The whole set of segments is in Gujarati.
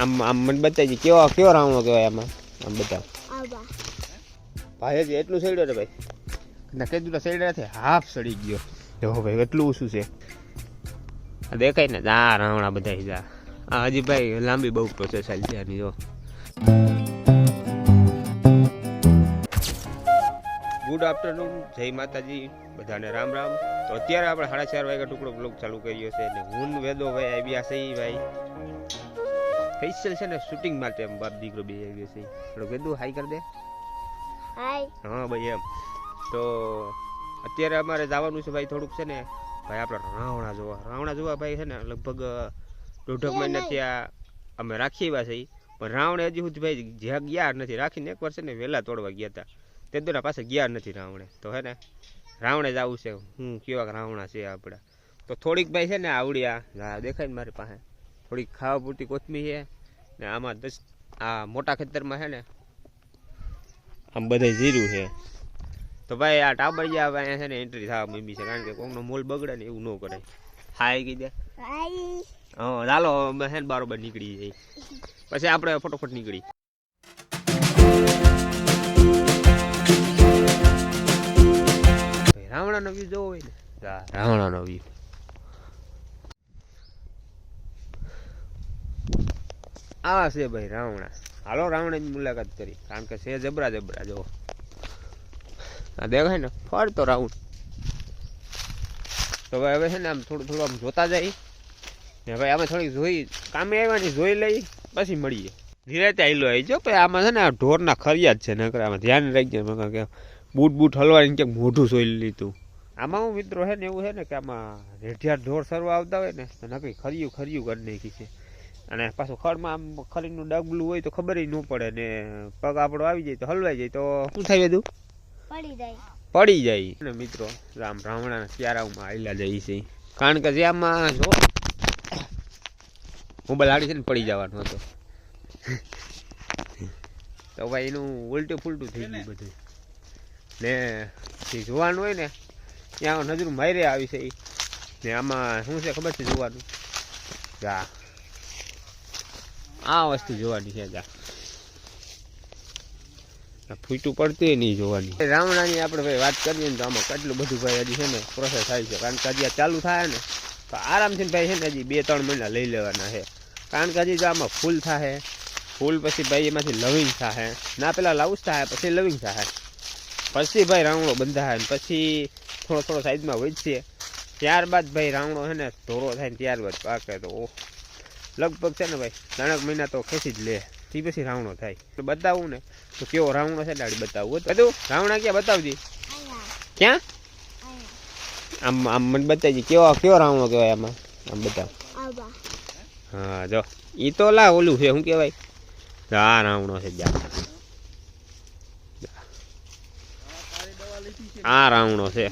આમ આમ મને બતાવી કેવો કેવો રાવણો કહેવાય આમાં? આમ બતાવ ભાઈ હજી એટલું સડ્યો ને ભાઈ? ના કીધું સડ્યા નથી હાફ સડી ગયો. જો ભાઈ એટલું ઓછું છે. આ દેખાય ને આ રાવણા બધા જા આ હજી ભાઈ લાંબી બહુ પ્રોસેસ ચાલી છે આની જો. ગુડ આફ્ટરનૂન જય માતાજી બધાને રામ રામ. તો અત્યારે આપણે સાડા ચાર વાગ્યા ટુકડો બ્લોગ ચાલુ કર્યો છે અને હું વેદો ભાઈ આવ્યા છે ઈ ભાઈ. સ્પેશિયલ છે ને શૂટિંગ માટે એમ બાપ દીકરો બે આવ્યો છે. થોડું વેદું હાઈ કરી દે. હાય હા ભાઈ એમ. તો અત્યારે અમારે જવાનું છે ભાઈ થોડુંક છે ને ભાઈ આપણે રાવણા જોવા. રાવણા જોવા ભાઈ છે ને લગભગ દોઢક મહિના ત્યાં અમે રાખી એવા છે. પણ રાવણે હજી સુધી ભાઈ જ્યાં ગયા નથી. રાખીને એક વાર છે ને વહેલા તોડવા ગયા હતા. તે દોરા પાસે ગયા નથી રાવણે. તો હે ને રાવણે જ આવું છે. હું કેવા રાવણા છે આપણા તો થોડીક ભાઈ છે ને આવડ્યા દેખાય ને મારી પાસે. થોડીક ખાવા પૂરતી કોથમી છે. ને આમાં દસ આ મોટા ખેતરમાં છે ને આમ બધે જીરું છે. તો ભાઈ આ ટાબડિયા હવે અહીંયા છે ને એન્ટ્રી થવા મીમી છે કારણ કે કોકનો મોલ બગડે ને એવું ન કરે હાય કીધે દે. હા ચાલો અમે છે ને બારોબાર નીકળી જાય પછી આપણે ફટોફટ નીકળી. ભાઈ રાવણાનો વ્યૂ જોવો હોય ને. રાવણાનો વ્યૂ. આવા છે ભાઈ રાવણા. હાલો, રાવણાની મુલાકાત કરી. કારણ કે છે જબરા જબરા જો આ દેખાય ને ફરતો રાઉન્ડ તો ભાઈ હવે છે ને આમ થોડું થોડું આમ જોતા જાય. ને ભાઈ આમાં થોડીક જોઈ, કામે આવ્યા જોઈ લઈ, પછી મળીએ. ધીરે ત્યાં આઈલો આવી જો ભાઈ આમાં છે ને આ ઢોરના ખરિયા જ છે, નકર આમાં ધ્યાન રાખજે. મેં કે બૂટ બૂટ હલવાની ક્યાંક મોઢું જોઈ લીધું. આમાં હું મિત્રો છે ને એવું છે ને કે આમાં રેઢિયા ઢોર સરવા આવતા હોય ને નકરી ખરિયું ખરિયું કરી નાખી છે. અને પાછું ખડમાં આમ ખરીનું ડગલું હોય તો ખબર ન પડે ને પગ આપણો આવી જાય તો હલવાઈ જાય તો શું થાય બધું? પડી જાય. પડી જાય. ને મિત્રો રામ રાવણાના ક્યારામાં આયલા જાય છે. કારણ કે જે આમાં જો મોબાઈલ હાડી છે ને પડી જવાનું હતો. તો ભાઈ એનું ઉલટું ફૂલટું થઈ ગયું બધું. ને જે જોવાનું હોય ને ત્યાં નજર મારે આવી છે. ને આમાં શું છે ખબર છે જોવાનું? જા. આ વસ્તુ જોવાની છે આ ફૂટું પડતું નહીં જોવાની. રાવણાની આપણે ભાઈ વાત કરીએ ને તો આમાં કેટલું બધું ભાઈ હજી છે ને પ્રોસેસ થાય છે. કારણ કે હજી ચાલુ થાય ને, તો આરામથી ભાઈ છે ને હજી બે ત્રણ મહિના લઈ લેવાના છે. કારણ કે હજી જો આમાં ફૂલ થાય ફૂલ પછી ભાઈ એમાંથી લવિંગ થાય ના, પેલા લાઉસ થાય પછી લવિંગ થાય પછી ભાઈ રાવણો બંધાય પછી થોડો થોડો સાઈઝમાં વધશે. ત્યારબાદ ભાઈ રાવણો છે ને ધોરો થાય ને ત્યારબાદ પાકે તો ઓહ. લગભગ છે ને ભાઈ ત્રણેક મહિના તો ખેંચી જ લે. તે પછી રાવણો થાય. તો બતાવું ને તો કેવો રાવણો છે દાડી બતાવું. બધું? રાવણા ક્યાં બતાવજી? ક્યાં? આમ આમ મને બતાવજી કેવો કેવો રાવણો કહેવાય આમાં? આમ બતાવ. હા જો. એ તો લા ઓલું છે શું કહેવાય? આ રાવણો છે જા. આ રાવણો છે.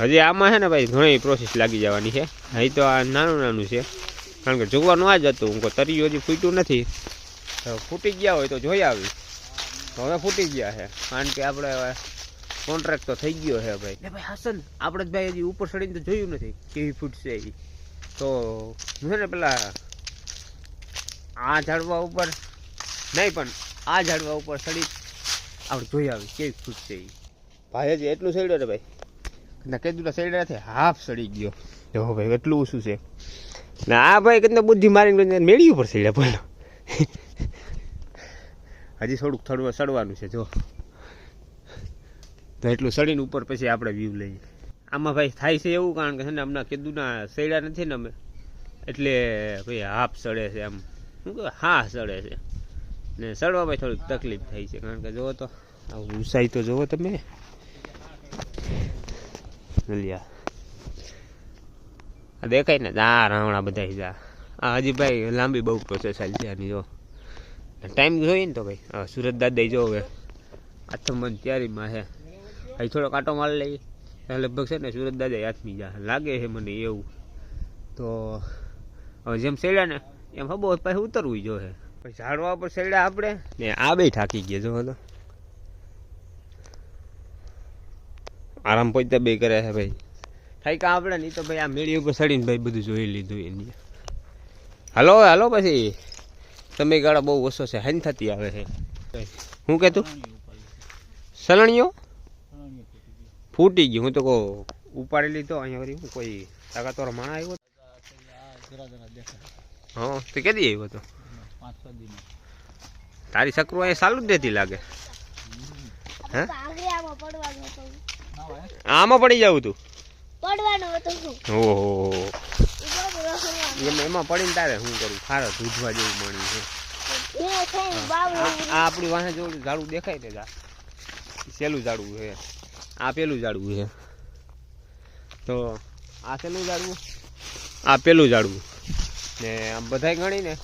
હજી આમાં છે ને ભાઈ ઘણી પ્રોસેસ લાગી જવાની છે. હજી તો આ નાનું નાનું છે. કારણ કે જોવાનું આ જ હતું. હું કોઈ તરિયું હજી ફૂટ્યું નથી. તો ફૂટી ગયા હોય તો જોઈ આવી. તો હવે ફૂટી ગયા છે. કારણ કે આપણે કોન્ટ્રાક્ટ તો થઈ ગયો છે ભાઈ. ને ભાઈ હસન આપણે જ ભાઈ હજી ઉપર ચડીને તો જોયું નથી કેવી ફૂટશે એ તો હું છે ને પેલા આ ઝાડવા ઉપર નહીં પણ આ ઝાડવા ઉપર ચડી આપણે જોઈ આવી કેવી ફૂટશે એ ભાઈ હજી એટલું સડ્યો ને ભાઈ. ના કેદુલા સડ્યા નથી હાફ સડી ગયો. જો ભાઈ એટલું ઓછું છે. ના, આ ભાઈ કદને બુદ્ધિ મારીને મેળી ઉપર એટલે બોલો હજી થોડુંક થોડું સડવાનું છે, જો. તો એટલું સડીને ઉપર પછી આપણે વ્યૂ લઈએ. આમાં ભાઈ થાય છે એવું કારણ કે છે ને હમણાં કીધુંના સડ્યા નથી ને અમે. એટલે ભાઈ હાફ સડે છે આમ. શું કહે હા, સડે છે. ને સડવામાં થોડીક તકલીફ થાય છે કારણ કે જુઓ તો આવું ઊંચાઈ તો જુઓ તમે. લ્યા. દેખાય ને? આ રાવણા બધા જા આ. હજી ભાઈ લાંબી બહુ પ્રોસેસ હાલ છે આની, જો. ટાઈમ જોઈએ ને તો ભાઈ. સુરત દાદા જો હવે. આથમન તૈયારીમાં છે અહીં થોડો કાંટો માલ લઈએ લગભગ છે ને સુરત દાદા હાથમી જા. લાગે છે મને એવું. તો હવે જેમ સેડ્યા ને, એમ હબો પાસે ઉતરવું જોઈએ પછી ઝાડવા ઉપર સેડ્યા આપણે. ને આ બે થાકી ગયા, જો તો આરામ પહોંચતા બે કરે છે ભાઈ. થાય કા આપણે નહીં તો ભાઈ આ મેળી ઉપર ચડીને ભાઈ બધું જોઈ લીધું એની. હાલો હાલો પછી. તમે ગાળા બહુ ઓછો છે હેન થતી આવે છે. હું કહેતું સલણીઓ? ફૂટી ગયું હું તો કહું ઉપાડી લીધો અહીંયા હું કોઈ તાકાતવાળો માણા આવ્યો હા તે કેદી આવ્યો તો તારી સકરું અહીંયા સારું જ નથી લાગે. હે? આમાં પડી જવું તું? પડવાનું હતો ઓહો. એમ એમાં પડીને તારે શું કરું ખારો દૂધવા જેવું મળ્યું છે. આ આપણી વાહે જોડું ઝાડું દેખાય ને જા. સેલું ઝાડવું છે. આ પેલું ઝાડવું છે. તો આ સેલું ઝાડવું? આ પેલું ઝાડવું. ને આમ બધાય ગણીને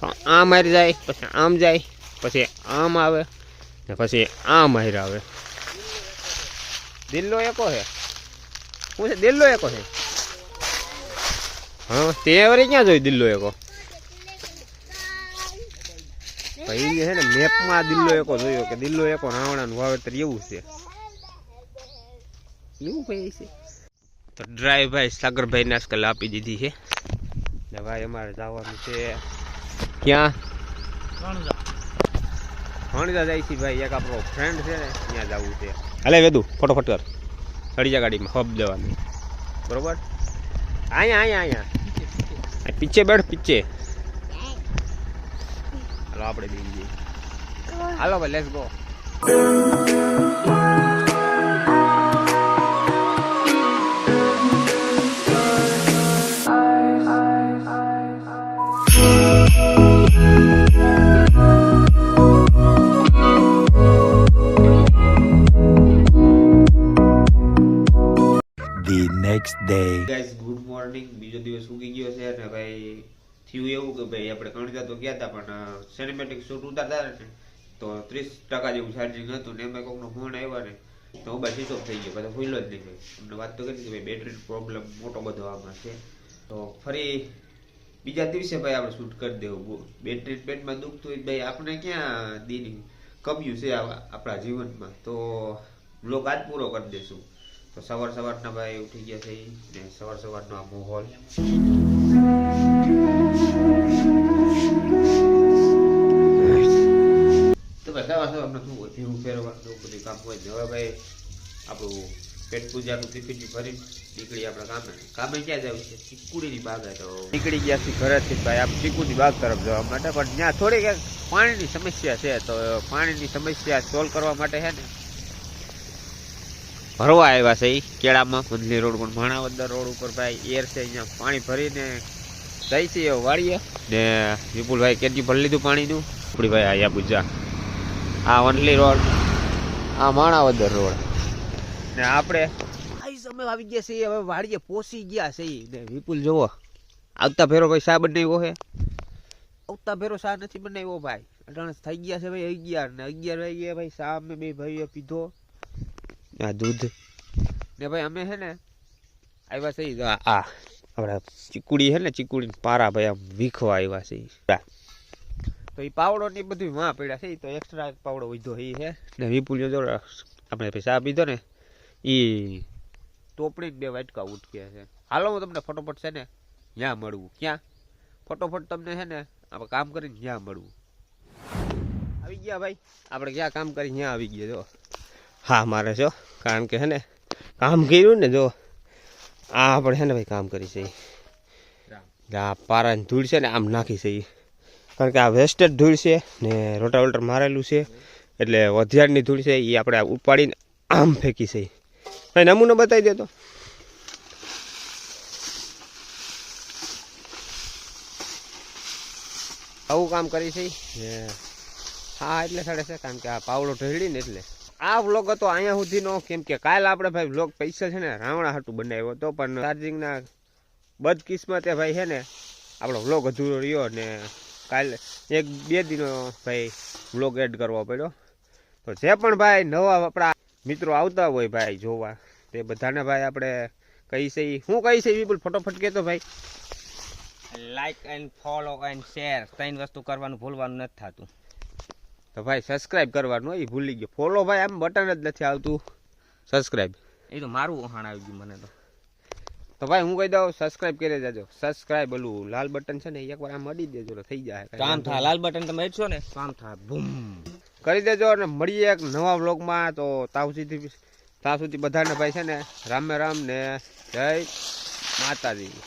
તો આમ મારી જાય પછી આમ જાય પછી આમ આવે ને પછી આમ હાર આવે. દિલ્લો એકો છે. છે દિલ્લો એકો છે. હા તે વળી ક્યાં જોયું દિલ્લો એકો? ભાઈ છે ને મેપમાં દિલ્લો એકો જોયો કે દિલ્લો એકો રાવણાનું વાવેતર એવું છે. એવું ભાઈ છે. તો ડ્રાઈવ ભાઈ સાગરભાઈ ને આજકાલ આપી દીધી છે. ને ભાઈ અમારે જવાનું છે ક્યાં? ભણજા જાય છે ભાઈ એક આપણો ફ્રેન્ડ છે ને ત્યાં જવું છે. હાલે વેદુ ફટોફટ કર. જા ગાડીમાં, હબ દેવાની બરોબર? અહીંયા અહીંયા અહીંયા પીછે બેઠ, પીછે. હાલો, આપણે બી હાલો, ભાઈ લેટ્સ ગો થયું એવું કે ભાઈ આપણે કણજા તો ગયા હતા, પણ સિનેમેટિક શૂટ ઉતારતા ને, તો ત્રીસ ટકા જેવું ચાર્જિંગ હતું ને એમાં કોઈકનો ફોન આવ્યો ને, તો મોબાઈલ સ્વિચ ઓફ થઈ ગયો બધા ભૂલો જ નહીં ભાઈ. અમને વાત તો કરી કે ભાઈ બેટરી પ્રોબ્લેમ મોટો બધો આમાં છે. તો ફરી બીજા દિવસે ભાઈ આપણે શૂટ કરી દેવું બેટરી પેટમાં દુખતું હોય ભાઈ આપણે ક્યાં દીની કમ્યું છે આપણા જીવનમાં? તો બ્લોગ આજ પૂરો કરી દઈશું તો સવાર સવારના ભાઈ ઉઠી ગયા છે ને, સવાર સવારનો આ માહોલ. આપણું પેટ પૂજાનું ટિફિન નીકળી આપણે કામે કામે ક્યાં જવું છે? ચીકુડીની બાગ તો. નીકળી ગયા છે ઘરેથી ભાઈ ચીકુની બાગ તરફ જવા માટે. પણ ત્યાં થોડીક પાણીની સમસ્યા છે. તો પાણીની સમસ્યા સોલ્વ કરવા માટે છે ને? ભરવા આવ્યા છે ઈ કેળામાં. મંદલી રોડ પણ માણાવદર રોડ ઉપર ભાઈ એર છે, અહીંયા પાણી ભરીને જાય છે એ વાળીએ ને વિપુલભાઈ કેટલી ભરી લીધું પાણીનું. આપણી ભાઈ આયા પૂજા આ વંડલી રોડ, આ માણાવદર રોડ. ને આપણે અમે આવી ગયા છીએ, હવે વાડીએ પોસી ગયા છે ને વિપુલ જોવો, આવતા ફેરો ભાઈ શા બનાવ્યો હે? આવતા ફેરો શા નથી બનાવ્યો ભાઈ? અટાણે થઈ ગયા છે ભાઈ, અગિયાર ને અગિયાર વાગ્યા ભાઈ અમે બે ભાઈઓ પીધો. આ દૂધ. ને ભાઈ અમે છે ને આવ્યા છે આ આપણા ચીકુડી છે ને ચીકુડી પારા ભાઈ આમ વીખવા આવ્યા છે. તો એ પાવડો ને બધું માં પડ્યા છે તો એક્સ્ટ્રા પાવડો વીધો એ છે ને વિપુલ જો આપણે પૈસા પીધો ને એ ટોપડી બે વાટકા ઉટકે છે. હાલો હું તમને ફટોફટ છે ને ત્યાં મળવું ક્યાં? ફટોફટ તમને છે ને આપણે કામ કરીને ત્યાં મળવું આવી ગયા ભાઈ. આપણે ક્યાં કામ કરી ત્યાં આવી ગયા જો. હા મારે છો કારણ કે હે ને કામ કર્યું ને જો આ આપણે છે ને ભાઈ કામ કરી છે. આ પારાની ધૂળ છે ને આમ નાખી છે. કારણ કે આ વેસ્ટેડ ધૂળ છે ને રોટાવેટર મારેલું છે. એટલે વધિયારની ધૂળ છે એ આપણે ઉપાડીને આમ ફેંકી છે. ભાઈ નમૂનો બતાવી દેતો આવું કામ કરી છે. હા. એટલે સાડે છે કારણ કે આ પાવડો ઢળીને એટલે. આ વ્લોગ હતો, અહીંયા સુધીનો કેમ કે કાલ આપણે ભાઈ વ્લોગ પૈસા છે ને, રાવણા હાટું બનાવ્યો હતો, પણ ચાર્જિંગના બદકિસ્મતે ભાઈ છે ને, આપણો વ્લોગ અધૂરો રહ્યો ને કાલે એક બે દિનો ભાઈ વ્લોગ એડ કરવો પડ્યો. તો જે પણ ભાઈ નવા આપણા મિત્રો આવતા હોય ભાઈ જોવા, તે બધાને ભાઈ આપણે કહી છે હું કહી છે વિપુલ, ફટોફટ કહેતો ભાઈ. Like and follow and share ત્રણ વસ્તુ કરવાનું ભૂલવાનું નથી થતું. તો ભાઈ સબસ્ક્રાઇબ કરવાનું એ ભૂલી ગયો. ફોલો ભાઈ આમ બટન જ નથી આવતું. સબસ્ક્રાઇબ એ તો મારું ઓહાણ આવી ગયું મને તો. તો ભાઈ હું કહી દઉં સબસ્ક્રાઇબ કરી દેજો. સબસ્ક્રાઇબ ઓલું લાલ બટન છે ને એક એકવાર આમ મળી દેજો થઈ જાય. કામ થા લાલ બટન તમે હેડશો ને કામ થાય બૂમ કરી દેજો અને મળીએ એક નવા વ્લોગમાં તો તાવ સુધી ત્યાં સુધી બધાને ભાઈ છે ને રામે રામ ને જય માતાજી.